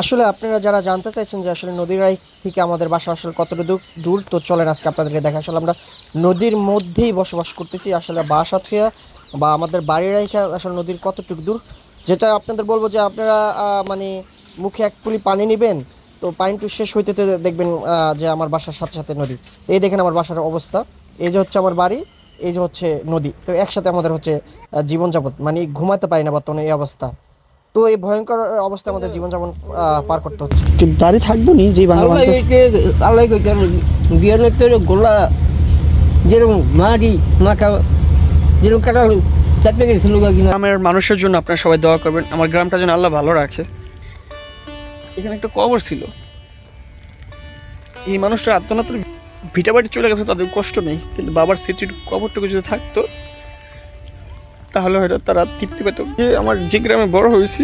আসলে আপনারা যারা জানতে চাইছেন যে আসলে নদীর রাই থেকে আমাদের বাসা আসলে কতটা দূর তো চলেন আজকে আপনাদেরকে দেখা আসলে আমরা নদীর মধ্যেই বসবাস করতেছি। আসলে বাসা থেকে বা আমাদের বাড়ির রাইখা আসলে নদীর কতটুকু দূর, যেটা আপনাদের বলব যে আপনারা মানে মুখে এক পুলি পানি নেবেন, তো পানিটু শেষ হইতে দেখবেন যে আমার বাসার সাথে সাথে নদী। এই দেখেন আমার বাসার অবস্থা। এই যে হচ্ছে আমার বাড়ি, এই যে হচ্ছে নদী। তো একসাথে আমাদের হচ্ছে জীবনযাপন মানে ঘুমাতে পারি না বর্তমানে এই অবস্থা। তো এই ভয়ঙ্কর অবস্থায় আমাদের জীবনযাপন আহ, পার করতে হচ্ছে। কি বাড়ি থাকব নি যে বাংলা আল্লাহ বিয়ানের গোলা যেরকম মাটি মাখা যেরকম কাটা চাপে গেছিল গ্রামের মানুষের জন্য আপনারা সবাই দোয়া করবেন আমার গ্রামটা যেন আল্লাহ ভালো রাখে। এখানে একটা কবর ছিল। এই মানুষটা আত্মনাত্র ভিটা বাড়ি চলে গেছে তাদের কষ্ট নেই। কিন্তু বাবার স্মৃতির কবরটুকু যদি থাকতো তাহলে হয়তো তারা তৃপ্তি পেত। যে আমার যে গ্রামে বড় হয়েছি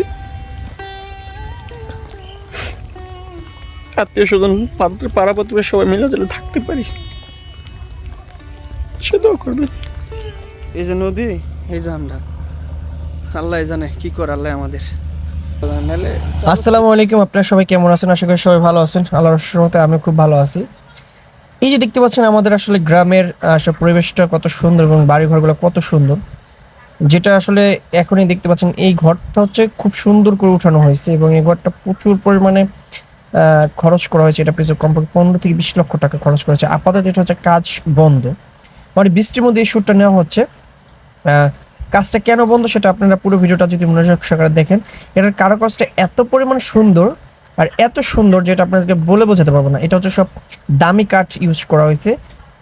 আত্মীয় স্বজন পাড়া প্রতিবেশী সবাই মিলে যেন থাকতে পারি। সে দোয়া করবে। এই যে নদী এই যে আমরা। আল্লাহ জানে কি করে আল্লাহ আমাদের। আসসালামু আলাইকুম আপনারা সবাই কেমন আছেন? আশা করি সবাই ভালো আছেন। আল্লাহর রহমতে আমি খুব ভালো আছি। এই যে দেখতে পাচ্ছেন আমাদের আসলে গ্রামের পরিবেশটা কত সুন্দর এবং বাড়ি ঘরগুলো কত সুন্দর। যেটা আসলে এখনই দেখতে পাচ্ছেন, এই ঘরটা হচ্ছে খুব সুন্দর করে উঠানো হয়েছে এবং এই ঘরটা প্রচুর পরিমাণে খরচ করা হয়েছে। এটা পিছনে কমপক্ষে পনেরো থেকে বিশ লক্ষ টাকা খরচ করেছে আপাতত এটা হচ্ছে কাজ বন্ধ। মানে বৃষ্টির মধ্যে এই শ্যুটটা নেওয়া হচ্ছে। কাজটা কেন বন্ধ সেটা আপনারা পুরো ভিডিওটা যদি মনোযোগ সহকারে দেখেন, এটার কারুকাজটা এত পরিমাণ সুন্দর আর এত সুন্দর যেটা আপনাদেরকে বলে বোঝাতে পারব না। এটা হচ্ছে সব দামি কাঠ ইউজ করা হয়েছে।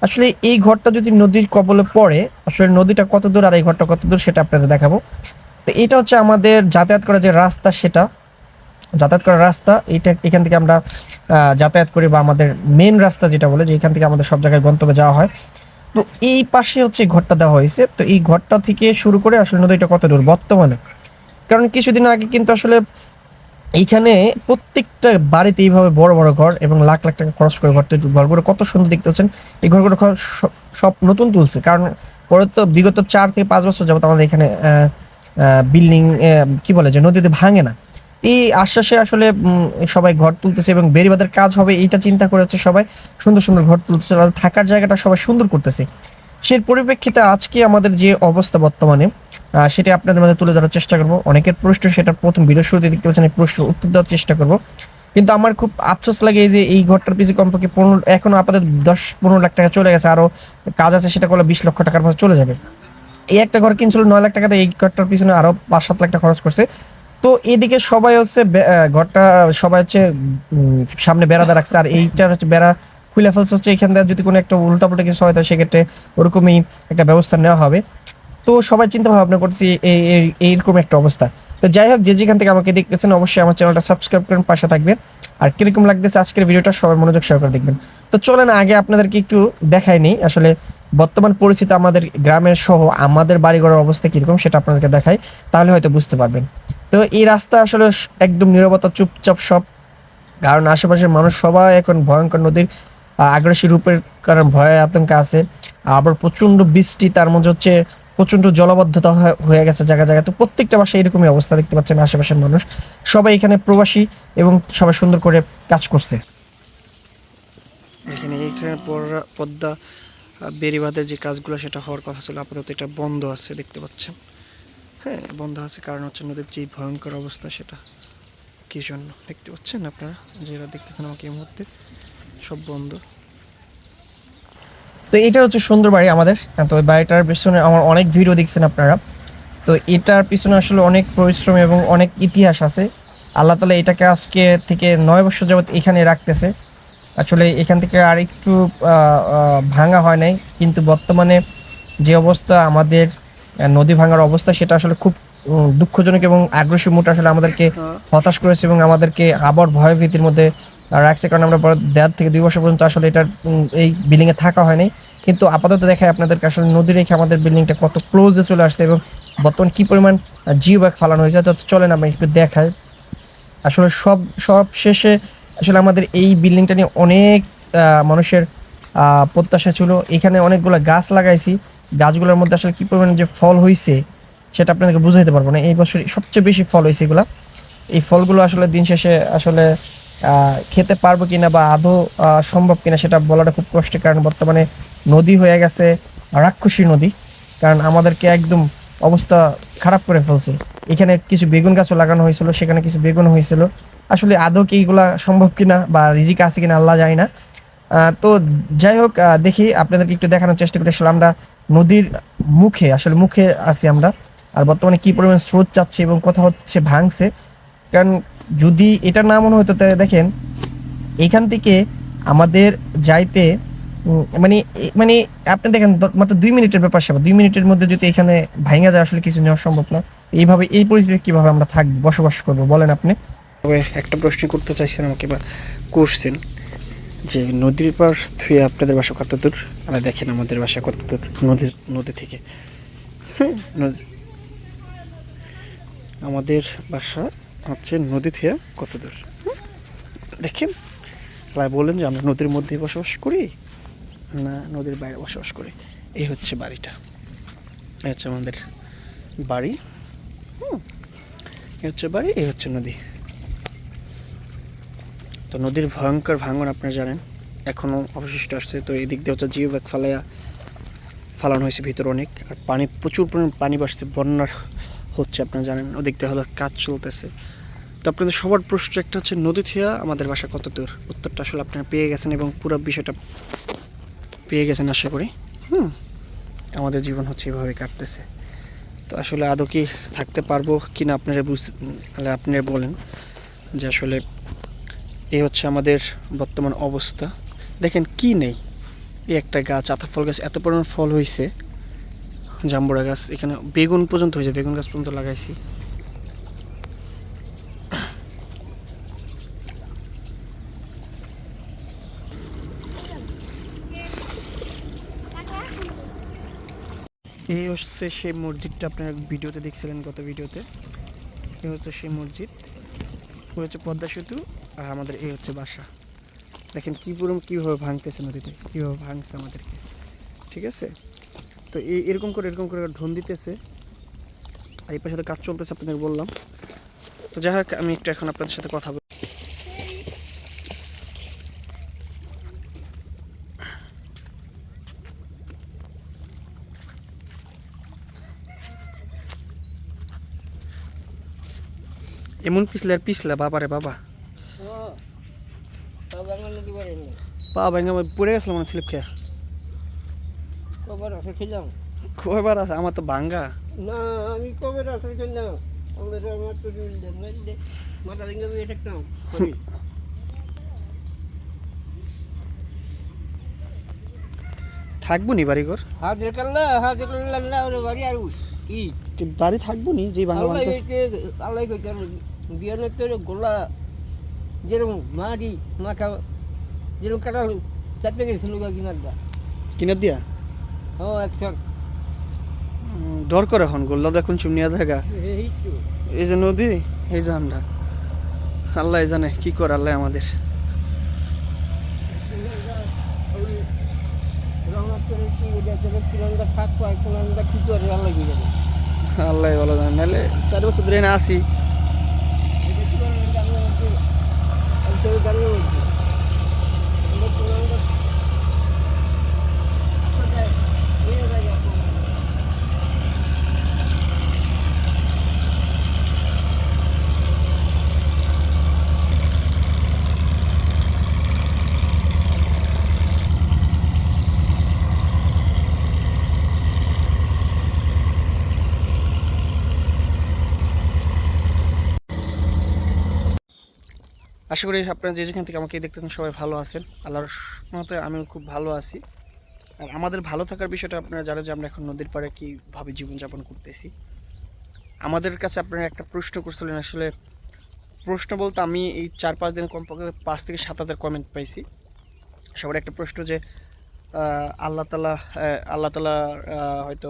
আসলে এই ঘরটা যদি নদীর কবলে পড়ে, আসলে নদীটা কত দূর আর এই ঘরটা কত দূর সেটা আপনাদের দেখাবো। তো এটা হচ্ছে আমাদের যাতায়াত করার যে রাস্তা সেটা। যাতায়াত করার রাস্তা, এটা এখান থেকে আমরা যাতায়াত করি বা আমাদের মেন রাস্তা যেটা বলে, যে এখান থেকে আমাদের সব জায়গায় গন্তব্যে যাওয়া হয়। তো এই পাশে হচ্ছে ঘরটা দেওয়া হয়েছে। তো এই ঘরটা থেকে শুরু করে আসলে নদীটা কত দূর বর্তমানে? কারণ কিছুদিন আগে কিন্তু আসলে এইখানে প্রত্যেকটা বাড়িতে এইভাবে বড় বড় ঘর এবং লাখ লাখ টাকা খরচ করে ঘরটা ঘরগুলো কত সুন্দর দেখতে পাচ্ছেন। এই ঘরগুলো সব নতুন তুলছে। কারণ পরে তো বিগত চার থেকে পাঁচ বছর যাবত আমাদের এখানে বিল্ডিং কি বলে যে নদীতে ভাঙে না। এই আশ্বাসে আসলে সবাই ঘর তুলতেছে এবং বেরিবাদের কাজ হবে, এইটা চিন্তা করে হচ্ছে সবাই সুন্দর সুন্দর ঘর তুলতেছে। আর থাকার জায়গাটা সবাই সুন্দর করতেছে। সেই পরিপ্রেক্ষিতে আজকে আমাদের যে অবস্থা বর্তমানে সেটা আপনাদের মাঝে তুলে ধরার চেষ্টা করব। অনেকের প্রশ্ন সেটা প্রথম ভিডিও শুরুতে দেখতে পাচ্ছেন, এই প্রশ্ন উত্তর দেওয়ার চেষ্টা করব। কিন্তু আমার খুব আফসোস লাগে যে এই ঘরটার পিছনে কমপক্ষে পনেরো, এখনও আপাতত দশ, পনেরো লাখ টাকা চলে গেছে। আরও কাজ আছে, সেটা করলে বিশ লক্ষ টাকার মতো চলে যাবে। এই একটা ঘর কিনছিল নয় লাখ টাকাতে, এই ঘরটার পিছনে আরও পাঁচ, সাত লাখ টাকা খরচ করছে। তো এদিকে সবাই হচ্ছে ঘরটা সবাই হচ্ছে সামনে বেড়াদা রাখছে। আর এইটার হচ্ছে বেড়া খুলে ফেলছে হচ্ছে, এখান থেকে যদি কোনো একটা উল্টাপাল্টা কিছু হয় তো সেক্ষেত্রে ওরকমই একটা ব্যবস্থা নেওয়া হবে। তো সবাই চিন্তা ভাবনা করছি এই, এই- এইরকম একটা অবস্থা। তো যাই হোক, যে যেখান থেকে আমাকে দেখতেছেন, অবশ্যই আমার চ্যানেলটা সাবস্ক্রাইব করেন পাশে থাকবেন। আর কীরকম লাগতেছে আজকের ভিডিওটা, সবাই মনোযোগ সহকারে দেখবেন। তো চলেন, আগে আপনাদেরকে একটু দেখাই নেই। আসলে বর্তমান পরিস্থিতি আমাদের গ্রামের সহ আমাদের বাড়িঘরের অবস্থা কীরকম, সেটা আপনাদেরকে দেখাই, তাহলে হয়তো বুঝতে পারবেন। তো এই রাস্তা আসলে একদম নিরবতা, চুপচাপ সব। কারণ আশেপাশের মানুষ সবাই এখন ভয়ঙ্কর নদীর আগ্রাসী রূপের কারণ ভয় আতঙ্ক আছে। আবার প্রচণ্ড বৃষ্টি, তার মধ্যে হচ্ছে প্রচণ্ড জলবদ্ধতা হয়ে- গেছে জায়গা জায়গায়। তো প্রত্যেকটা বাসায় এরকমই অবস্থা দেখতে পাচ্ছেন আশেপাশের মানুষ। সবাই এখানে প্রবাসী এবং সবাই সুন্দর করে কাজ করছে। এখানে এইখানে পড়া- পদ্মা বেড়িবাঁধের যে কাজগুলো, সেটা হওয়ার কথা ছিল। আপাতত এটা বন্ধ আছে দেখতে পাচ্ছেন। হ্যাঁ বন্ধ আছে কারণ হচ্ছে নদীর যে ভয়ঙ্কর অবস্থা, সেটা কি জন্য? দেখতে পাচ্ছেন আপনারা? যেটা দেখতেছেন আমাকে এই মুহূর্তে। সব বন্ধ। তো এটা হচ্ছে সুন্দর বাড়ি আমাদের। তো ওই বাড়িটার পিছনে আমার অনেক ভিডিও দেখছেন আপনারা। তো এটার পিছনে আসলে অনেক পরিশ্রম এবং অনেক ইতিহাস আছে। আল্লাহ তালা এটাকে আজকে থেকে নয় বছর যাবত এখানে রাখতেছে। আসলে এখান থেকে আর একটু ভাঙা হয় নাই। কিন্তু বর্তমানে যে অবস্থা আমাদের নদী ভাঙার অবস্থা সেটা আসলে খুব দুঃখজনক এবং আগ্রাসী মুড আসলে আমাদেরকে হ্যাঁ। হতাশ করেছে এবং আমাদেরকে আবার ভয় ভীতির মধ্যে রাখছে কারণ আমরা দেড় থেকে দুই বছর পর্যন্ত আসলে এটার এই বিল্ডিংয়ে থাকা হয়নি। কিন্তু আপাতত দেখায় আপনাদেরকে আসলে নদী রেখে আমাদের বিল্ডিংটা কত ক্লোজে চলে আসছে এবং বর্তমান কি পরিমাণ জিও ব্যাগ ফালানো হয়েছে। তো চলেন আমরা একটু দেখাই। আসলে সব সব শেষে আসলে আমাদের এই বিল্ডিংটা নিয়ে অনেক মানুষের প্রত্যাশা ছিল। এখানে অনেকগুলো গাছ লাগাইছি। গাছগুলোর মধ্যে আসলে কি পরিমাণে যে ফল হয়েছে সেটা আপনাদেরকে বুঝাইতে পারব না। এই বছর সবচেয়ে বেশি ফল হয়েছে এগুলা। এই ফলগুলো আসলে দিন শেষে আসলে খেতে পারব কিনা বা আদৌ সম্ভব কিনা সেটা বলাটা খুব কষ্টের কারণ। বর্তমানে নদী হয়ে গেছে, রাক্ষসী নদী, কারণ আমাদেরকে একদম অবস্থা খারাপ করে ফেলছে। এখানে কিছু বেগুন গাছও লাগানো হয়েছিল, সেখানে কিছু বেগুন হয়েছিল। আসলে আদৌ কি এগুলা সম্ভব কিনা বা রিজিক আছে কিনা আল্লাহ যায় না। তো যাই হোক দেখি আপনাদেরকে একটু দেখানোর চেষ্টা করি। আসলে আমরা নদীর মুখে, আসলে মুখে আছি আমরা। আর বর্তমানে কি পরিমাণ স্রোত যাচ্ছে এবং কোথাও হচ্ছে ভাঙছে, কারণ যদি এটা না মনে হতো তাহলে দেখেন, এখান থেকে আমাদের যাইতে মানে মানে আপনি দেখেন মাত্র দুই মিনিটের ব্যাপার সেবা দুই মিনিটের মধ্যে যদি এখানে ভাঙা যায়, আসলে কিছু নেওয়া সম্ভব না। এইভাবে, এই পরিস্থিতি কীভাবে আমরা থাকব, বসবাস করব, বলেন আপনি। তবে একটা প্রশ্ন করতে চাইছেন আমাকে বা করছেন, যে নদীর পার থুয়ে আপনাদের বাসা কত দূর আর দেখেন, আমাদের বাসা কত দূর নদী নদী থেকে। আমাদের বাসা হচ্ছে নদী থেকে কত দূর? দেখেন প্রায় বলেন যে আমরা নদীর মধ্যেই বসবাস করি, না নদীর বাইরে বসবাস করি। এই হচ্ছে বাড়িটা। এই হচ্ছে আমাদের বাড়ি। হুম। এই হচ্ছে বাড়ি, এই হচ্ছে নদী। তো নদীর ভয়ঙ্কর ভাঙন আপনারা জানেন, এখনও অবশিষ্ট আসছে। তো এই দিক দিয়ে হচ্ছে জিও ব্যাগ ফালাইয়া ফালানো হয়েছে ভিতরে অনেক। আর পানি, প্রচুর পরিমাণ পানি বাড়ছে, বন্যার হচ্ছে, আপনারা জানেন ওদিক দিয়ে হলো কাজ চলতেছে। তো আপনাদের সবার প্রশ্ন একটা হচ্ছে নদী থেকে আমাদের বাসা কত দূর? উত্তরটা আসলে আপনারা পেয়ে গেছেন এবং পুরো বিষয়টা পেয়ে গেছেন, আশা করি। হুম, আমাদের জীবন হচ্ছে এভাবে কাটতেছে। তো আসলে আদৌ কি থাকতে পারব কি না আপনারা বুঝ আপনারা বলেন যে আসলে এই হচ্ছে আমাদের বর্তমান অবস্থা। দেখেন কি নেই। এই একটা গাছ আতা ফল গাছ, এত পরিমাণ ফল হয়েছে জাম্বুরা গাছ, এখানে বেগুন পর্যন্ত হয়েছে, বেগুন গাছ পর্যন্ত লাগাইছি। এই হচ্ছে সেই মসজিদটা আপনারা ভিডিওতে দেখছিলেন গত ভিডিওতে। এই হচ্ছে সেই মসজিদ ওই হচ্ছে পদ্মা সেতু আর আমাদের এই হচ্ছে বাসা। দেখেন কী পুরো কীভাবে ভাঙতেছে নদীতে, কীভাবে ভাঙছে আমাদেরকে, ঠিক আছে? তো এই এরকম করে এরকম করে ঢোন দিতেছে। আর এই পাশে তো কাজ চলতেছে আপনাদের বললাম। তো যাই হোক আমি একটু এখন আপনাদের সাথে কথা বলি এমন পিছলে আর পিছলা বাবারে বাবা। পা ভেঙে পড়ে গেছিলাম মানে স্লিপ খেয়া। কবার আছে খেলাম। কয়বার আছে? আমার তো ভাঙ্গা। না আমি কবে আছে খেলাম। আমাদের আমার তো মাথা ভেঙে দিয়ে থাকতাম থাকব নি বাড়িঘর হাজির করলে হাজির করলে আল্লাহ ওরে বাড়ি আর কি? কি বাড়ি থাকব নি? যে বাংলা বাংলাদেশ কইতে আল্লাহ কইতে বিয়ানের তোর গোলা যেরকম মাটি মাখা যেরকম কাটা চাপে গেছিল কিনার দা কিনে দিয়া? ও ডর করে হন গোল্লা দেখুন চুমনিয়া থাকা এই এই যে নদী এই যে আমরা আল্লাহ জানে কি করে আল্লাহ আমাদের। আল্লাহ ভালো জানে। নাহলে চার বছর ধরে না আসি এটা কি করে জানো আমি তো জানি বলছি আমরা কিরণটা আসলে এই জায়গা আশা করি আপনারা যে যেখান থেকে আমাকে দেখতেছেন সবাই ভালো আছেন। আল্লাহর মতে আমিও খুব ভালো আছি। আর আমাদের ভালো থাকার বিষয়টা আপনারা জানেন যে আমরা এখন নদীর পাড়ে কীভাবে জীবনযাপন করতেছি। আমাদের কাছে আপনারা একটা প্রশ্ন করছিলেন, আসলে প্রশ্ন বলতে আমি এই চার পাঁচ দিন কমপক্ষে পাঁচ থেকে সাত হাজার কমেন্ট পাইছি। সবার একটা প্রশ্ন যে আল্লাহ তালা আল্লাহ তালা হয়তো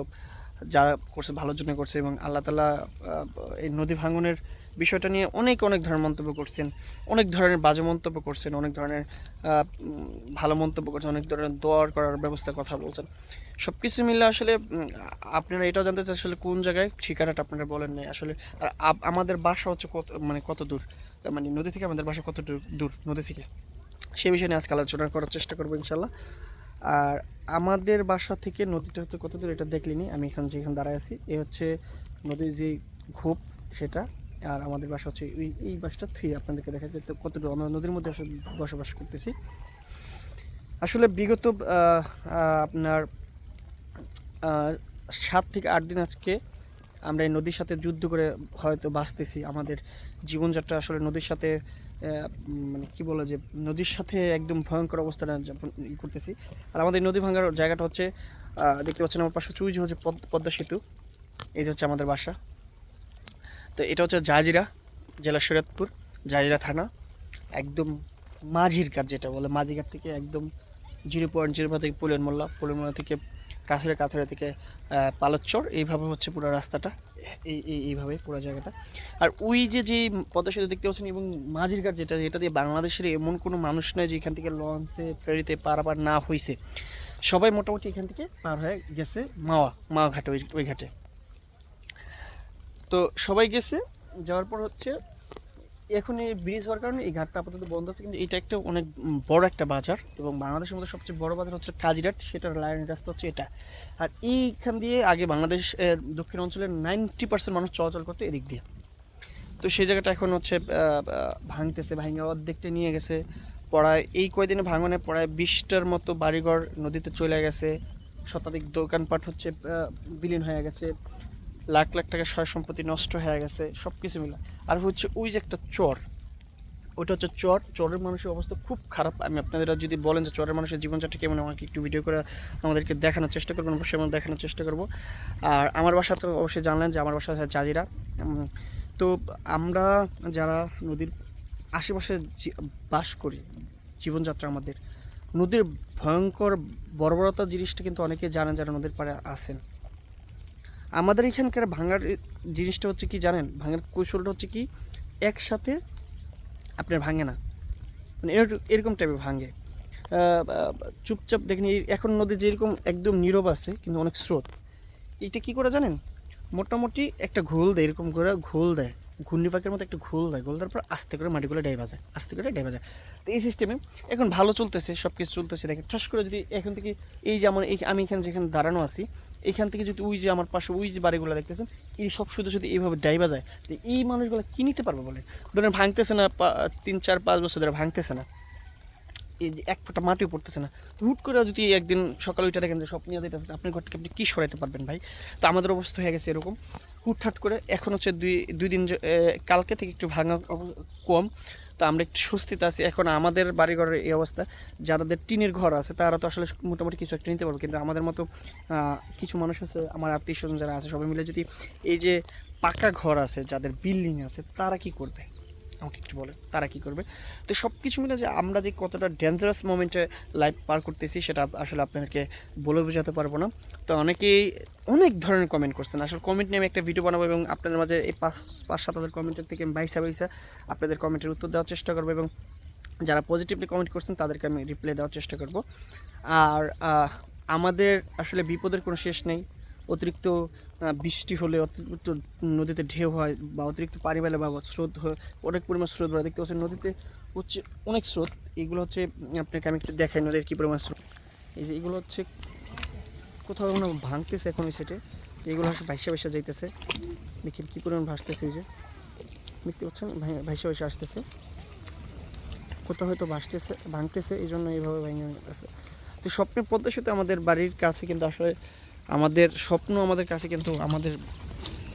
যা করছে ভালোর জন্য করছে এবং আল্লাহ তালা এই নদী ভাঙনের বিষয়টা নিয়ে অনেক অনেক ধরনের মন্তব্য করছেন, অনেক ধরনের বাজে মন্তব্য করছেন, অনেক ধরনের ভালো মন্তব্য করছেন, অনেক ধরনের দোয়ার করার ব্যবস্থার কথা বলছেন। সব কিছু মিলে আসলে আপনারা এটাও জানতে চান আসলে কোন জায়গায় ঠিকানাটা আপনারা বলেন নাই। আসলে আর আমাদের বাসা হচ্ছে কত মানে কত দূর? মানে নদী থেকে আমাদের বাসা কত দূর দূর, নদী থেকে? সে বিষয়ে নিয়ে আজকে আলোচনা করার চেষ্টা করব ইনশাল্লাহ। আর আমাদের বাসা থেকে নদীটা হচ্ছে কত দূর এটা দেখলিনি, আমি এখন যেখানে দাঁড়ায় আছি, এ হচ্ছে নদীর যে ঘোপ, সেটা আর আমাদের বাসা হচ্ছে এই এই বাসটা থ্রি আপনাদেরকে দেখা যায় তো কত আমরা নদীর মধ্যে আসলে বসবাস করতেছি। আসলে বিগত আপনার সাত থেকে আট দিন আজকে আমরা এই নদীর সাথে যুদ্ধ করে হয়তো বাঁচতেছি। আমাদের জীবনযাত্রা আসলে নদীর সাথে মানে কি বলে যে নদীর সাথে একদম ভয়ঙ্কর অবস্থাটা যাপন করতেছি। আর আমাদের নদী ভাঙার জায়গাটা হচ্ছে দেখতে পাচ্ছেন আমার পাশে চুইজ হচ্ছে পদ- পদ্মা সেতু। এই যে হচ্ছে আমাদের বাসা। তো এটা হচ্ছে জাজিরা, জেলা শরীয়তপুর জাজিরা থানা। একদম মাঝির ঘাট যেটা বলে মাঝি ঘাট থেকে একদম জিরো পয়েন্ট জিরো থেকে পুলেন মোল্লা পুলেন মোল্লা থেকে কাথুরে কাথুরে থেকে পালচ্চর এইভাবে হচ্ছে পুরো রাস্তাটা, এই, এই- এইভাবে পুরো জায়গাটা। আর ওই যে যে পদ্মা দেখতে পাচ্ছেন এবং মাঝির ঘাট যেটা এটা দিয়ে বাংলাদেশের এমন কোনো মানুষ নয় যে এখান থেকে লঞ্চে, ফেরিতে পারাপার না হয়েছে সবাই মোটামুটি এখান থেকে পার হয়ে গেছে মাওয়া মাওয়া ঘাটে, ওই ওই ঘাটে। তো সবাই গেছে, যাওয়ার পর হচ্ছে এখন এই ব্রিজ হওয়ার কারণে এই ঘাটটা আপাতত বন্ধ আছে, কিন্তু এটা একটা অনেক বড় একটা বাজার এবং বাংলাদেশের মধ্যে সবচেয়ে বড় বাজার হচ্ছে কাজিরাট সেটার লাইন রাস্তা হচ্ছে এটা। আর এইখান দিয়ে আগে বাংলাদেশ দক্ষিণ অঞ্চলের নাইনটি পার্সেন্ট মানুষ চলাচল করতো এদিক দিয়ে। তো সেই জায়গাটা এখন হচ্ছে ভাঙতেছে ভাঙা অর্ধেকটা নিয়ে গেছে। পড়ায় এই কয়দিনে ভাঙনে পড়ায় বিশটার মতো বাড়িঘর নদীতে চলে গেছে। শতাধিক দোকানপাট হচ্ছে বিলীন হয়ে গেছে। লাখ লাখ টাকা সয় সম্পত্তি নষ্ট হয়ে গেছে সব কিছু মিলে। আর হচ্ছে ওই যে একটা চর, ওটা হচ্ছে চর। চরের মানুষের অবস্থা খুব খারাপ। আমি আপনাদের যদি বলেন যে চরের মানুষের জীবনযাত্রা কেমন, আমাকে একটু ভিডিও করে আমাদেরকে দেখানোর চেষ্টা করবেন, অবশ্যই আমরা দেখানোর চেষ্টা করব। আর আমার বাসা তো অবশ্যই জানলেন যে আমার বাসা হচ্ছে জাজিরা। তো আমরা যারা নদীর আশেপাশে বাস করি, জীবনযাত্রা আমাদের, নদীর ভয়ঙ্কর বর্বরতা জিনিসটা কিন্তু অনেকে জানেন যারা নদীর পাড়ে আছেন। আমাদের এখানকার ভাঙার জিনিসটা হচ্ছে কি জানেন? ভাঙার কৌশলটা হচ্ছে কি, একসাথে আপনার ভাঙে না। মানে এরকম- টাইপের ভাঙে। চুপচাপ দেখেন এখন নদী যেরকম একদম নীরব আছে, কিন্তু অনেক স্রোত। এটা কি করে জানেন? মোটামুটি একটা ঘোল দেয়, এরকম করে ঘোল দেয়। ঘূর্ণি পাকের মতো একটা ঘোল দেয়, ঘোল দেওয়ার পর আস্তে করে মাটিগুলো ডাইবা যায় আস্তে করে ডাইবা যায় তো এই সিস্টেমে এখন ভালো চলতেছে সব কিছু চলতেছে। দেখেন, ঠাস করে যদি এখান থেকে এই যে আমার এই- আমি এখানে যেখানে দাঁড়ানো আছি, এখান থেকে যদি ওই যে আমার পাশে ওই যে বাড়িগুলো দেখতেছেন, এই সব শুধু শুধু এইভাবে ডাইবা যায়। তো এই মানুষগুলো কিনিতে পারবে বলেন? ধরেন ভাঙতেছে না তিন, চার, পাঁচ বছর ধরে ভাঙতেছে না। এই যে এক ফোঁটা মাটিও পড়তেছে না। হুট করে যদি একদিন সকালে উঠে দেখেন যে স্বপ্ন যেতেছে আপনার ঘর থেকে আপনি কী সরাইতে পারবেন ভাই? তো আমাদের অবস্থা হয়ে গেছে এরকম। হুটহাট করে এখন হচ্ছে দুই দুই দিন কালকে থেকে একটু ভাঙা কম। তো আমরা একটু স্বস্তিতে আছি। এখন আমাদের বাড়িঘরের এই অবস্থা, যাদের টিনের ঘর আছে, তারা তো আসলে মোটামুটি কিছু একটা নিতে পারবে। কিন্তু আমাদের মতো কিছু মানুষ আছে, আমার আত্মীয় স্বজন যারা আছে, সবাই মিলে যদি এই যে পাকা ঘর আছে, যাদের বিল্ডিং আছে, তারা কি করবে? আমাকে একটু বলে তারা কি করবে? তো সব কিছু মিলে যে আমরা যে কতটা ডেঞ্জারাস মোমেন্টে লাইফ পার করতেছি, সেটা আসলে আপনাদেরকে বলে বোঝাতে পারব না। তো অনেকেই অনেক ধরনের কমেন্ট করছেন। আসলে কমেন্ট নিয়ে আমি একটা ভিডিও বানাবো এবং আপনাদের মাঝে এই পাঁচ পাঁচ, সাত হাজার কমেন্টের থেকে বাইসা বাইসা আপনাদের কমেন্টের উত্তর দেওয়ার চেষ্টা করব এবং যারা পজিটিভলি কমেন্ট করছেন, তাদেরকে আমি রিপ্লাই দেওয়ার চেষ্টা করব। আর আমাদের আসলে বিপদের কোনো শেষ নেই। অতিরিক্ত বৃষ্টি হলে অতিরিক্ত নদীতে ঢেউ হয় বা অতিরিক্ত পানি বেলা বা স্রোত অনেক পরিমাণ স্রোত হয় দেখতে পাচ্ছেন নদীতে হচ্ছে অনেক স্রোত। এগুলো হচ্ছে, আপনাকে আমি একটু দেখাই নদীর কী পরিমাণ স্রোত। এই যে এগুলো হচ্ছে কোথাও কোনো ভাঙতেছে এখন ওই সেটে এগুলো হচ্ছে ভাইসা ভাইসা যাইতেছে। দেখেন কী পরিমাণ ভাসতেছে ওই যে। দেখতে পাচ্ছেন? ভাই- ভাইসা ভাইসা আসতেছে। কোথাও হয়তো ভাসতেছে, ভাঙতেছে এই জন্য এইভাবে ভেঙে গেছে তো স্বপ্নের পদ্মা সেতু আমাদের বাড়ির কাছে কিন্তু আসলে আমাদের স্বপ্ন আমাদের কাছে কিন্তু আমাদের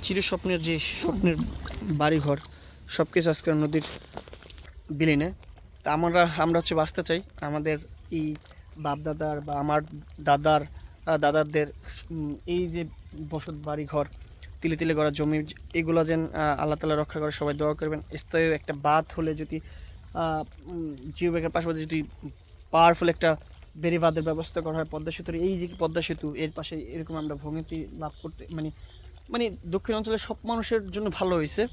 চির স্বপ্নের যে স্বপ্নের বাড়িঘর সব কিছু আজকে নদীর বিলীনে। তা আমরা আমরা হচ্ছে বাঁচতে চাই। আমাদের এই বাপ দাদার বা আমার দাদার আহ, দাদারদের এই যে বসত বাড়ি ঘর তিলে তিলে করা জমি এগুলো যেন আল্লাহ তালা রক্ষা করে সবাই দোয়া করবেন। স্থায়ী একটা বাঁধ হলে যদি জিও ব্যাগের পাশাপাশি যদি পাওয়ারফুল একটা বেরি বাঁধের ব্যবস্থা করা হয়, পদ্মা সেতুর। এই যে পদ্মা সেতু, এর পাশে এরকম আমরা ভঙ্গিটি লাভ করতে মানে মানে দক্ষিণ অঞ্চলের সব মানুষের জন্য ভালো হয়েছে।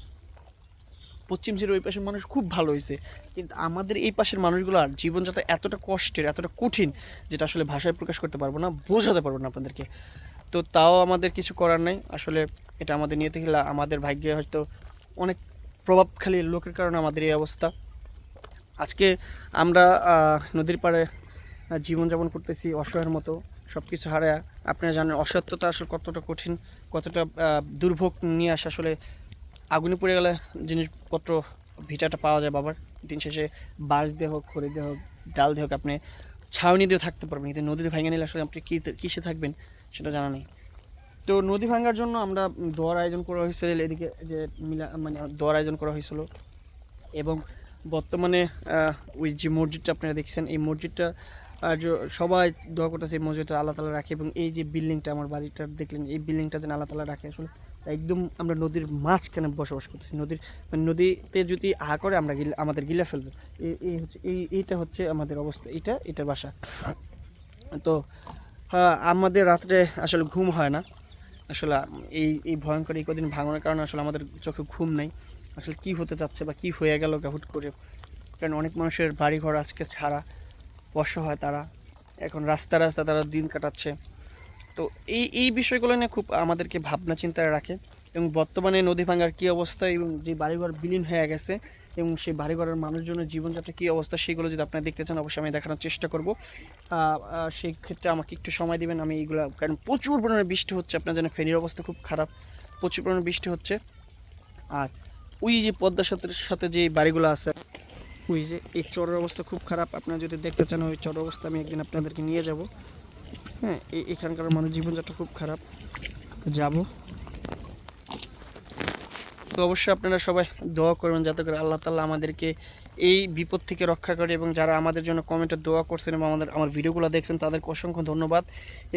পশ্চিম সাইডের ওই পাশের মানুষ খুব ভালো হয়েছে। কিন্তু আমাদের এই পাশের মানুষগুলোর জীবনযাত্রা এতটা কষ্টের, এতটা কঠিন, যেটা আসলে ভাষায় প্রকাশ করতে পারব না, বোঝাতে পারব না আপনাদেরকে। তো তাও আমাদের কিছু করার নেই। আসলে এটা আমাদের নিয়ে থেকে আমাদের ভাগ্যে হয়তো অনেক প্রভাবশালী লোকের কারণে আমাদের এই অবস্থা। আজকে আমরা নদীর পাড়ে জীবনযাপন করতেছি অসহায়ের মতো সব কিছু হারায়। আপনারা জানেন অসত্যতা আসলে কতটা কঠিন, কতটা দুর্ভোগ নিয়ে আসে আসলে আগুনে পড়ে গেলে জিনিসপত্র ভিটাটা পাওয়া যায় বাবার। দিন শেষে বাঁশ দিয়ে হোক, খড়ি দিয়ে হোক, ডাল দিয়ে হোক আপনি ছাউনি দিয়ে থাকতে পারবেন। কিন্তু নদীতে ভেঙে নিলে আসলে আপনি কী, কিসে থাকবেন সেটা জানা নেই। তো নদী ভাঙার জন্য আমরা দোয়ার আয়োজন করা হয়েছিল, এদিকে যে মিলা মানে দোয়ার আয়োজন করা হয়েছিল। এবং বর্তমানে ওই যে মসজিদটা আপনারা দেখছেন, এই মসজিদটা যে সবাই দোয়া করতেছে মসজিদটা আল্লাহ তালা রাখে এবং এই যে বিল্ডিংটা আমার বাড়িটা দেখলেন এই বিল্ডিংটা যেন আল্লাহ তালা রাখে। আসলে একদম আমরা নদীর মাঝখানে বসবাস করতেছি। নদীর মানে নদীতে যদি আ করে আমরা গিলে আমাদের গিলে ফেলব। এই এই হচ্ছে এই এইটা হচ্ছে আমাদের অবস্থা। এটা এটা বাসা। তো হ্যাঁ, আমাদের রাত্রে আসলে ঘুম হয় না। আসলে এই এই ভয়ঙ্কর এই কদিন ভাঙনের কারণে আসলে আমাদের চোখে ঘুম নেই। আসলে কি হতে চাচ্ছে বা কি হয়ে গেল হুট করে। কারণ অনেক মানুষের বাড়িঘর আজকে ছাড়া। অসহায় তারা। এখন রাস্তা রাস্তা তারা দিন কাটাচ্ছে। তো এই এই বিষয়গুলো নিয়ে খুব আমাদেরকে ভাবনা চিন্তায় রাখে। এবং বর্তমানে নদী ভাঙার কী অবস্থা এবং যে বাড়িঘর বিলীন হয়ে গেছে এবং সেই বাড়িঘরের মানুষজনের জীবনযাত্রা কী অবস্থা সেগুলো যদি আপনারা দেখতে চান, অবশ্যই আমি দেখানোর চেষ্টা করব। সেই ক্ষেত্রে আমাকে একটু সময় দেবেন, আমি এইগুলো কারণ প্রচুর পরিমাণে বৃষ্টি হচ্ছে, আপনার জানেন ফেনীর অবস্থা খুব খারাপ, প্রচুর পরিমাণে বৃষ্টি হচ্ছে। আর ওই যে পদ্মা সাথে যে বাড়িগুলো আছে ওই যে এই চরের অবস্থা খুব খারাপ। আপনারা যদি দেখতে চান ওই চরের অবস্থা, আমি একদিন আপনাদেরকে নিয়ে যাব। হ্যাঁ এখানকার মানুষ জীবনযাত্রা খুব খারাপ। যাব। তো অবশ্যই আপনারা সবাই দোয়া করবেন, যাতে করে আল্লাহ তাল্লাহ আমাদেরকে এই বিপদ থেকে রক্ষা করে এবং যারা আমাদের জন্য কমেন্টে দোয়া করছেন এবং আমাদের, আমার ভিডিওগুলো দেখছেন, তাদেরকে অসংখ্য ধন্যবাদ।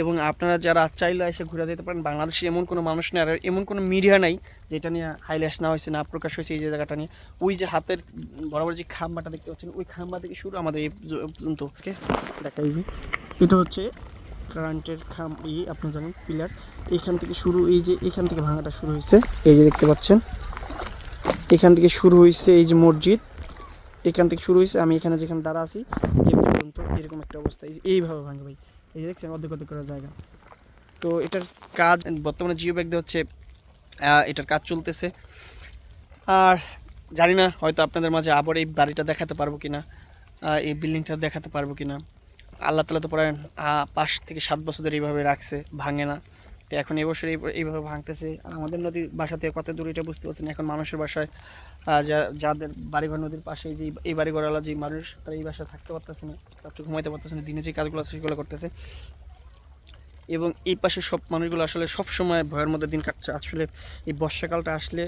এবং আপনারা যারা চাইলে এসে ঘুরে যেতে পারেন, বাংলাদেশে এমন কোনো মানুষ নেই, আর এমন কোনো মিডিয়া নাই যেটা নিয়ে হাইলাইট না হয়েছে, না প্রকাশ হয়েছে এই জায়গাটা নিয়ে। ওই যে হাতের বরাবর যে খাম্বাটা দেখতে পাচ্ছেন, ওই খাম্বা থেকে শুরু আমাদের এই পর্যন্ত ওকে দেখা এই যে। এটা হচ্ছে কারেন্টের খাম ই আপনি জানেন পিলার এখান থেকে শুরু, এই যে এখান থেকে ভাঙাটা শুরু হয়েছে, এই যে দেখতে পাচ্ছেন। এখান থেকে শুরু হয়েছে এই যে মসজিদ। এখান থেকে শুরু হয়েছে আমি এখানে যেখানে দাঁড়া আছি এই পর্যন্ত এরকম একটা অবস্থা। এইভাবে ভাঙে ভাই। এই যে দেখছেন অর্ধেক অর্ধেক করার জায়গা। তো এটার কাজ বর্তমানে জিও ব্যাগ হচ্ছে এটার কাজ চলতেছে। আর জানি না হয়তো আপনাদের মাঝে আবার এই বাড়িটা দেখাতে পারব কিনা আহ, এই বিল্ডিংটা দেখাতে পারব কিনা। আল্লাহ তালা তো প্রায় পাঁচ থেকে সাত বছর ধরে এইভাবে রাখছে ভাঙে না। তো এখন এবছর এইভাবে ভাঙতেছে। আর আমাদের নদীর বাসা থেকে কত দূর এটা বুঝতে পারছেন এখন মানুষের বাসায় যাদের বাড়িঘর নদীর পাশে যে এই বাড়িঘরওয়ালা যে মানুষ, তারা এই বাসায় থাকতে পারতেছে না রাত্রে ঘুমাইতে পারতেছে না, দিনে যে কাজগুলো আছে সেগুলো করতেছে। এবং এই পাশে সব মানুষগুলো আসলে সব সময় ভয়ের মধ্যে দিন কাটছে। আসলে এই বর্ষাকালটা আসলে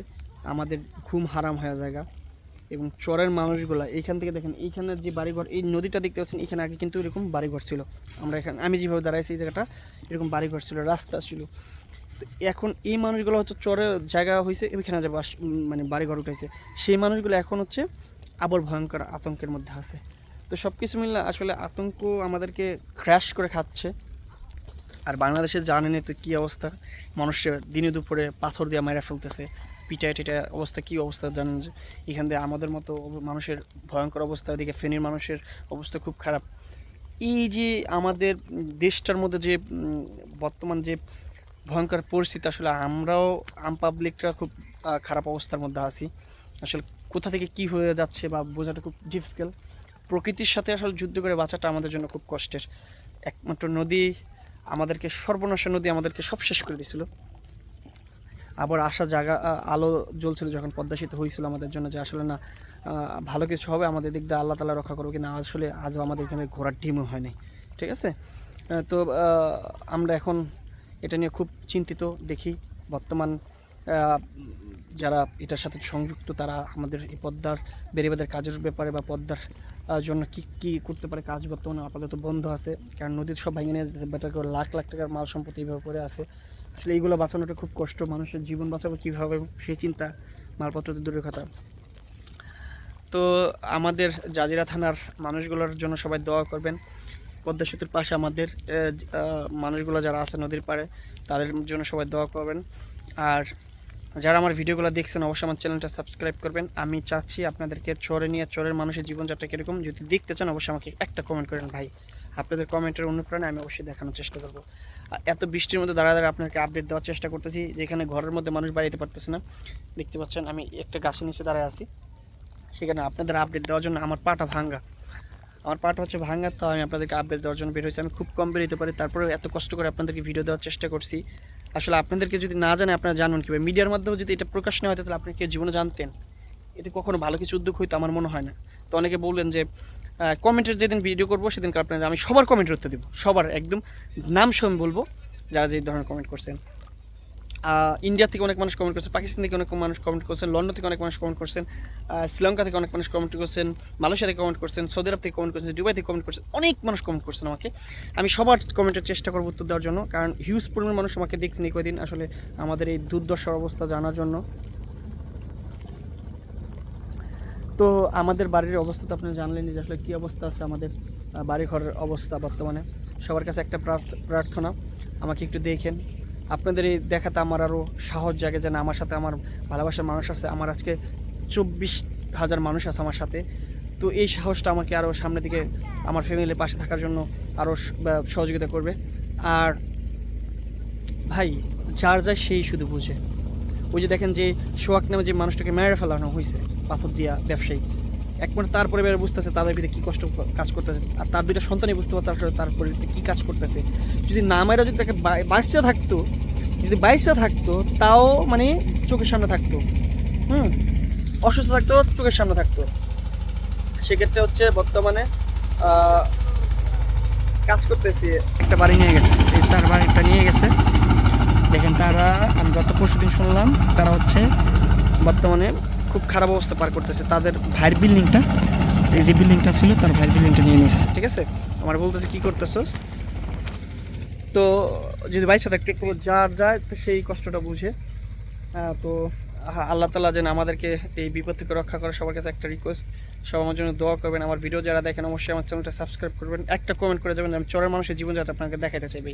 আমাদের ঘুম হারাম হয়ে জায়গা এবং চরের মানুষগুলা, এইখান থেকে দেখেন, এইখানের যে বাড়িঘর, এই নদীটা দেখতে পাচ্ছেন, এখানে আগে কিন্তু এরকম বাড়িঘর ছিল। আমরা এখানে, আমি যেভাবে দাঁড়াইছি, এই জায়গাটা এরকম বাড়িঘর ছিল, রাস্তা ছিল। এখন এই মানুষগুলো হচ্ছে চরের জায়গা হয়েছে ওইখানে যে বাস মানে বাড়িঘর উঠেছে সেই মানুষগুলো এখন হচ্ছে আবার ভয়ঙ্কর আতঙ্কের মধ্যে আছে। তো সব কিছু মিললে আসলে আতঙ্ক আমাদেরকে ক্র্যাশ করে খাচ্ছে। আর বাংলাদেশে জানেনই তো কী অবস্থা, মানুষের দিনে দুপুরে পাথর দিয়ে মেরে ফেলতেছে। পিটায় টিটায় অবস্থা, কী অবস্থা জানেন যে এখান দিয়ে আমাদের মতো মানুষের ভয়ঙ্কর অবস্থা, এদিকে ফেনীর মানুষের অবস্থা খুব খারাপ। এই যে আমাদের দেশটার মধ্যে যে বর্তমান যে ভয়ঙ্কর পরিস্থিতি, আসলে আমরাও আম পাবলিকরা খুব খারাপ অবস্থার মধ্যে আছি। আসলে কোথা থেকে কি হয়ে যাচ্ছে বা বোঝাটা খুব ডিফিকাল্ট প্রকৃতির সাথে আসলে যুদ্ধ করে বাঁচাটা আমাদের জন্য খুব কষ্টের। একমাত্র নদী আমাদেরকে সর্বনাশা নদী আমাদেরকে সব শেষ করে দিয়েছিল আবার আসা জায়গা আলো জ্বলছিল যখন পদ্মা সেতু হয়েছিল আমাদের জন্য যে আসলে না ভালো কিছু হবে, আমাদের দিক দিয়ে আল্লাহ তালা রক্ষা করব কিনা, আসলে আজও আমাদের এখানে ঘোরার ডিমও হয়নি। ঠিক আছে? তো আমরা এখন এটা নিয়ে খুব চিন্তিত, দেখি। বর্তমান যারা এটার সাথে সংযুক্ত, তারা আমাদের এই পদ্মার বেরিবাদের কাজের ব্যাপারে বা পদ্মার জন্য কি কি করতে পারে, কাজ বর্তমানে আপাতত বন্ধ আছে। কারণ নদীর সব ভেঙে নিয়ে বেটার করে লাখ লাখ টাকার মাল সম্পত্তি এইভাবে পড়ে আছে। আসলে এইগুলো বাঁচানোটা খুব কষ্ট মানুষের জীবন বাঁচাবো কীভাবে সেই চিন্তা মালপত্র তো দূরের কথা। তো আমাদের জাজিরা থানার মানুষগুলোর জন্য সবাই দোয়া করবেন। পদ্মা সেতুর পাশে আমাদের মানুষগুলো যারা আছে নদীর পাড়ে, তাদের জন্য সবাই দোয়া করবেন। আর যারা আমার ভিডিওগুলো দেখছেন, অবশ্যই আমার চ্যানেলটা সাবস্ক্রাইব করবেন। আমি চাচ্ছি আপনাদেরকে চরে নিয়ে চরের মানুষের জীবনযাত্রা কীরকম, যদি দেখতে চান, অবশ্যই আমাকে একটা কমেন্ট করেন ভাই। আপনাদের কমেন্টের অনুপ্রেরণে আমি অবশ্যই দেখানোর চেষ্টা করব। এত বৃষ্টির মধ্যে দাঁড়া দাঁড়া আপনাকে আপডেট দেওয়ার চেষ্টা করতেছি, যেখানে ঘরের মধ্যে মানুষ বাড়িতে পারতেছে না। দেখতে পাচ্ছেন, আমি একটা গাছের নিচে দাঁড়ায় আছি। সেখানে আপনাদের আপডেট দেওয়ার জন্য আমার পাটা ভাঙ্গা। আমার পাটা হচ্ছে ভাঙ্গা তো আমি আপনাদেরকে আপডেট দেওয়ার জন্য বের হয়েছি। আমি খুব কম বেরোতে পারি তারপরে এত কষ্ট করে আপনাদেরকে ভিডিও দেওয়ার চেষ্টা করছি। আসলে আপনাদেরকে যদি না জানে, আপনারা জানবেন কীভাবে। মিডিয়ার মাধ্যমে যদি এটা প্রকাশ না হতো তাহলে আপনি কি জীবনে জানতেন? এটা কখনো ভালো কিছু উদ্যোগ হইতো, আমার মনে হয় না। তো অনেকে বললেন যে কমেন্টের যেদিন ভিডিও করব সেদিন আপনাদের আমি সবার কমেন্টের উত্তর দেবো। সবার, একদম নাম আমি বলব, যারা যে ধরনের কমেন্ট করছেন। ইন্ডিয়া থেকে অনেক মানুষ কমেন্ট করছেন পাকিস্তান থেকে অনেক মানুষ কমেন্ট করছেন লন্ডন থেকে অনেক মানুষ কমেন্ট করছেন শ্রীলঙ্কা থেকে অনেক মানুষ কমেন্ট করছেন মালয়েশিয়া থেকে কমেন্ট করছেন সৌদি আরব থেকে কমেন্ট করছেন দুবাই থেকে কমেন্ট করছেন, অনেক মানুষ কমেন্ট করছেন আমাকে। আমি সবার কমেন্টের চেষ্টা করব উত্তর দেওয়ার জন্য, কারণ হিউজ পরিমাণ মানুষ আমাকে দেখছেন এই কদিন আসলে আমাদের এই দুর্দশার অবস্থা জানার জন্য। তো আমাদের বাড়ির অবস্থা তো আপনি জানলেনই যে আসলে কী অবস্থা আছে আমাদের আহ, বাড়িঘরের অবস্থা বর্তমানে। সবার কাছে একটা প্রার্থ- প্রার্থনা আমাকে একটু দেখেন। আপনাদের এই দেখাতে আমার আরও সাহস জাগে যেন আমার সাথে আমার ভালোবাসার মানুষ আছে আমার আজকে চব্বিশ হাজার মানুষ আছে আমার সাথে। তো এই সাহসটা আমাকে আরও সামনের দিকে আমার ফ্যামিলির পাশে থাকার জন্য আরও সহযোগিতা করবে। আর ভাই যার যায় সেই শুধু বুঝে। ওই যে দেখেন যে সোয়াক নামে যে মানুষটাকে মেরে ফেলানো হয়েছে পাথর দিয়া ব্যবসায়ী। একমাত্র তার পরিবারে বুঝতেছে তাদের ভিতরে কী কষ্ট কাজ করতেছে। আর তার দুইটা সন্তানই বুঝতে পারছে আসলে তার পরিবারে কী কাজ করতেছে। যদি না মেয়েরা যদি তাকে বা- বাঁচতে থাকতো, যদি বাইশটা থাকতো, তাও মানে চোখের সামনে থাকতো। হুম? অসুস্থ থাকতো, চোখের সামনে থাকতো। সেক্ষেত্রে হচ্ছে বর্তমানে কাজ করতেছি। একটা বাড়ি নিয়ে গেছে। তার বাড়িটা নিয়ে গেছে। দেখেন তারা, আমি গত পরশু দিন শুনলাম, তারা হচ্ছে বর্তমানে খুব খারাপ অবস্থা পার করতেছে। তাদের ভাইয়ের বিল্ডিংটা এই যে বিল্ডিংটা ছিল তার ভাইয়ের বিল্ডিংটা নিয়ে নিয়েছে ঠিক আছে? আমার বলতেছে কি করতেছস? তো যদি বাইসা থাকতে একটু যার যায় তো সেই কষ্টটা বুঝে। আহ, তো আল্লাহ তালা যেন আমাদেরকে এই বিপদ থেকে রক্ষা করে সবার কাছে একটা রিকোয়েস্ট সব আমার জন্য দোয়া করবেন। আমার ভিডিও যারা দেখেন অবশ্যই আমার চ্যানেলটা সাবস্ক্রাইব করবেন। একটা কমেন্ট করে যাবেন আমি চরের মানুষের জীবনযাত্রা আপনাকে দেখাতে চাইবি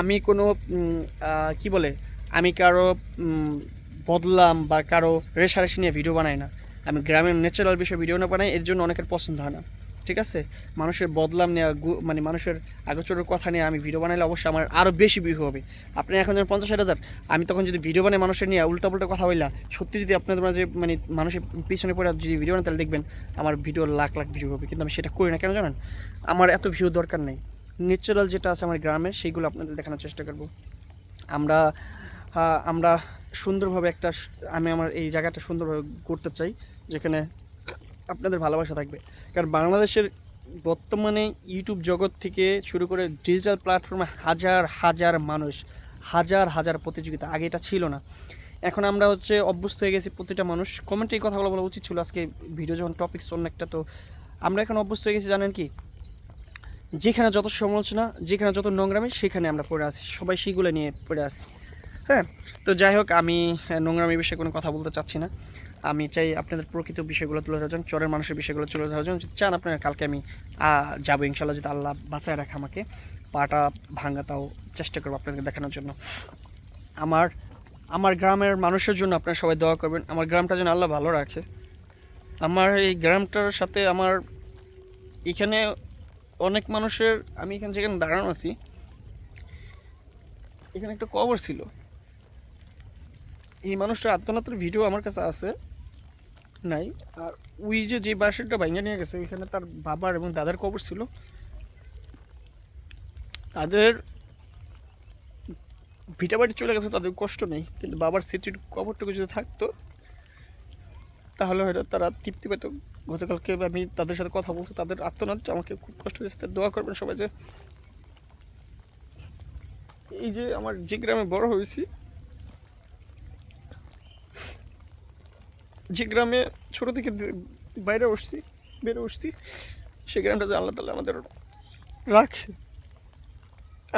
আমি কোনো কি বলে? আমি কারও বদলাম বা কারও রেশারেশি নিয়ে ভিডিও বানাই না। আমি গ্রামের ন্যাচারাল বিষয়ে ভিডিও না বানাই, এর জন্য অনেকের পছন্দ হয় না। ঠিক আছে? মানুষের বদলাম নেওয়া মানে মানুষের আগোচরের কথা নিয়ে আমি ভিডিও বানাইলে অবশ্যই আমার আরও বেশি ভিউ হবে। আপনি এখন যখন পঞ্চাশ হাজার, আমি তখন যদি ভিডিও বানাই মানুষের নিয়ে উল্টাপাল্টা কথা বললা, সত্যি যদি আপনাদের মাঝে মানে মানুষের পিছনে পড়ে যদি ভিডিও বানাই, তাহলে দেখবেন আমার ভিডিও লাখ লাখ ভিউ হবে। কিন্তু আমি সেটা করি না, কেন জানেন? আমার এত ভিউ দরকার নেই। ন্যাচারাল যেটা আছে আমার গ্রামের সেইগুলো আপনাদের দেখানোর চেষ্টা করব। আমরা আমরা সুন্দরভাবে একটা আমি আমার এই জায়গাটা সুন্দরভাবে করতে চাই, যেখানে আপনাদের ভালোবাসা থাকবে। কারণ বাংলাদেশের বর্তমানে ইউটিউব জগৎ থেকে শুরু করে ডিজিটাল প্ল্যাটফর্মে হাজার হাজার মানুষ, হাজার হাজার প্রতিযোগিতা, আগে এটা ছিল না। এখন আমরা হচ্ছে অভ্যস্ত হয়ে গেছি প্রতিটা মানুষ। কমেন্টে এই কথাগুলো বলা উচিত ছিল আজকে ভিডিও যখন টপিকস অন্য একটা, তো আমরা এখন অভ্যস্ত হয়ে গেছি, জানেন কি? যেখানে যত সমালোচনা, যেখানে যত নোংরামি, সেখানে আমরা পড়ে আসি সবাই সেইগুলো নিয়ে পড়ে আছি। হ্যাঁ তো যাই হোক, আমি নোংরামি বিষয়ে কোনো কথা বলতে চাচ্ছি না। আমি চাই আপনাদের প্রকৃত বিষয়গুলো তুলে ধরার জন্য, চরের মানুষের বিষয়গুলো তুলে ধরার জন্য। চান আপনারা, কালকে আমি যাব ইনশাল্লাহ যদি আল্লাহ বাঁচায় রাখে আমাকে। পাটা ভাঙা তাও চেষ্টা করব আপনাদের দেখানোর জন্য। আমার আমার গ্রামের মানুষের জন্য আপনারা সবাই দোয়া করবেন। আমার গ্রামটা যেন আল্লাহ ভালো রাখে। আমার এই গ্রামটার সাথে আমার, এখানে অনেক মানুষের, আমি এখানে যেখানে দাঁড়ানো আছি, এখানে একটা কবর ছিল। এই মানুষটার আত্মনাত্মের ভিডিও আমার কাছে আছে, নাই। আর ওই যে যে বাসেরটা ভাঙে নিয়ে গেছে, ওইখানে তার বাবার এবং দাদার কবর ছিল। তাদের ভিটা বাড়ি চলে গেছে, তাদের কষ্ট নেই। কিন্তু বাবার স্মৃতির কবরটুকু যদি থাকতো, তাহলে হয়তো তারা তৃপ্তি পেত। গতকালকে আমি তাদের সাথে কথা বলতে তাদের আত্মনাদ আমাকে খুব কষ্ট দিয়েছে। তাদের দোয়া করবেন সবাই যে, এই যে আমার যে গ্রামে বড় হয়েছি যে গ্রামে ছোট থেকে বাইরে উঠছি বেড়ে উঠছি সেই গ্রামটা যে আল্লাহ তালা আমাদের রাখছে।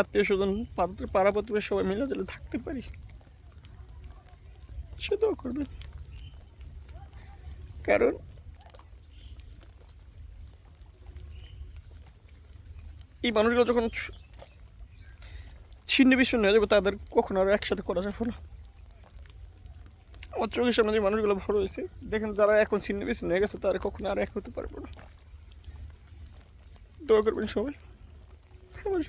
আত্মীয় স্বজন পাড়া প্রতিবেশী সবাই মিলে যেন থাকতে পারি। সে তো করবেন কারণ এই মানুষগুলো যখন ছিন্ন বিচ্ছিন্ন হয়ে যাবে, তাদের কখনো আর একসাথে করা যাবে না। আমার চোখের সামনে যে মানুষগুলো বড় হয়েছে, দেখেন যারা এখন ছিন্ন বিচ্ছিন্ন হয়ে গেছে, তারা কখনো আর এক হতে পারব না। দোয়া করবেন সবাই। আমার